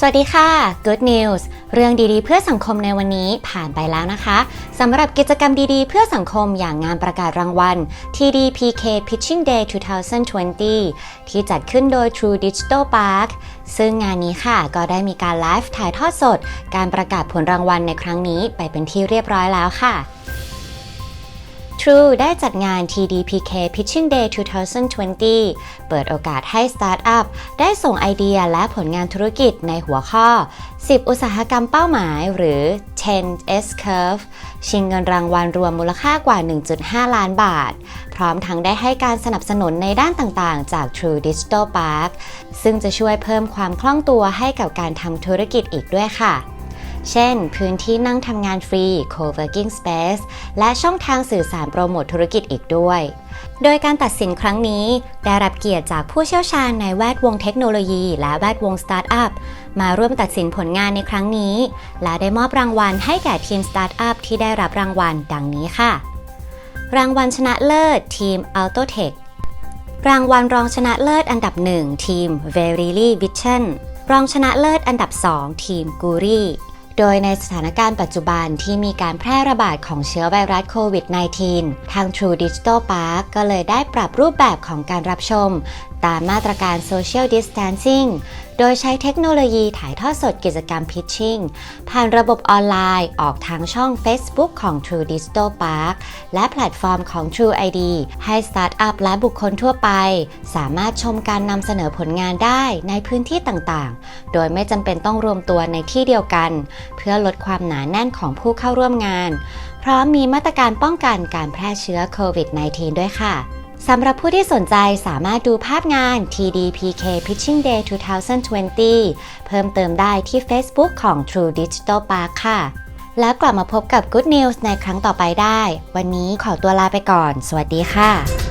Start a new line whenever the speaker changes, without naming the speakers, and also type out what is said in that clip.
สวัสดีค่ะ Good News เรื่องดีๆ เพื่อสังคมในวันนี้ผ่านไปแล้วนะคะสำหรับกิจกรรมดีๆ เพื่อสังคมอย่างงานประกาศรางวัล TDPK Pitching Day 2020 ที่จัดขึ้นโดย True Digital Park ซึ่งงานนี้ค่ะก็ได้มีการไลฟ์ถ่ายทอดสด การประกาศผลรางวัลในครั้งนี้ไปเป็นที่เรียบร้อยแล้วค่ะ True ได้จัดงาน TDPK Pitching Day 2020 เปิดโอกาสให้สตาร์ทอัพได้ส่งไอเดียและผลงานธุรกิจในหัวข้อ 10 อุตสาหกรรมเป้าหมายหรือ 10 S Curve ชิงเงินรางวัลรวมมูลค่ากว่า 1.5 ล้านบาท พร้อมทั้งได้ให้การสนับสนุนในด้านต่างๆ จาก True Digital Park ซึ่งจะช่วยเพิ่มความคล่องตัวให้กับการทำธุรกิจอีกด้วยค่ะ เช่น พื้นที่นั่งทำงานฟรี co-working space และช่องทางสื่อสารโปรโมทธุรกิจอีกด้วย โดยการตัดสินครั้งนี้ ได้รับเกียรติจากผู้เชี่ยวชาญในแวดวงเทคโนโลยี และแวดวงสตาร์ทอัพมาร่วมตัดสินผลงานในครั้งนี้ และได้มอบรางวัลให้แก่ทีมสตาร์ทอัพที่ได้รับรางวัลดังนี้ค่ะ รางวัลชนะเลิศ ทีม Autotech รางวัลรองชนะเลิศอันดับ 1 ทีม Verily Vision รองชนะเลิศอันดับ 2 ทีม Guri โดยในสถานการณ์ปัจจุบันที่มีการแพร่ระบาดของเชื้อไวรัสโควิด -19 ทาง True Digital Park ก็เลยได้ปรับรูปแบบของการรับชม ตามมาตรการ Social Distancing โดยใช้เทคโนโลยีถ่ายทอดสดกิจกรรม Pitching ผ่านระบบออนไลน์ออกทางช่อง Facebook ของ True Digital Park และแพลตฟอร์มของ True ID ให้สตาร์ทอัพและบุคคลทั่วไป สามารถชมการนำเสนอผลงานได้ในพื้นที่ต่างๆ โดยไม่จำเป็นต้องรวมตัวในที่เดียวกัน เพื่อลดความหนาแน่นของผู้เข้าร่วมงาน พร้อมมีมาตรการป้องกันการแพร่เชื้อโควิด -19 ด้วยค่ะ สำหรับผู้ที่สนใจสามารถดูภาพงาน TDPK Pitching Day 2020 เพิ่มเติมได้ที่ Facebook ของ True Digital Park ค่ะ แล้วกลับมาพบกับ Good News ในครั้งต่อไปได้ วันนี้ขอตัวลาไปก่อน สวัสดีค่ะ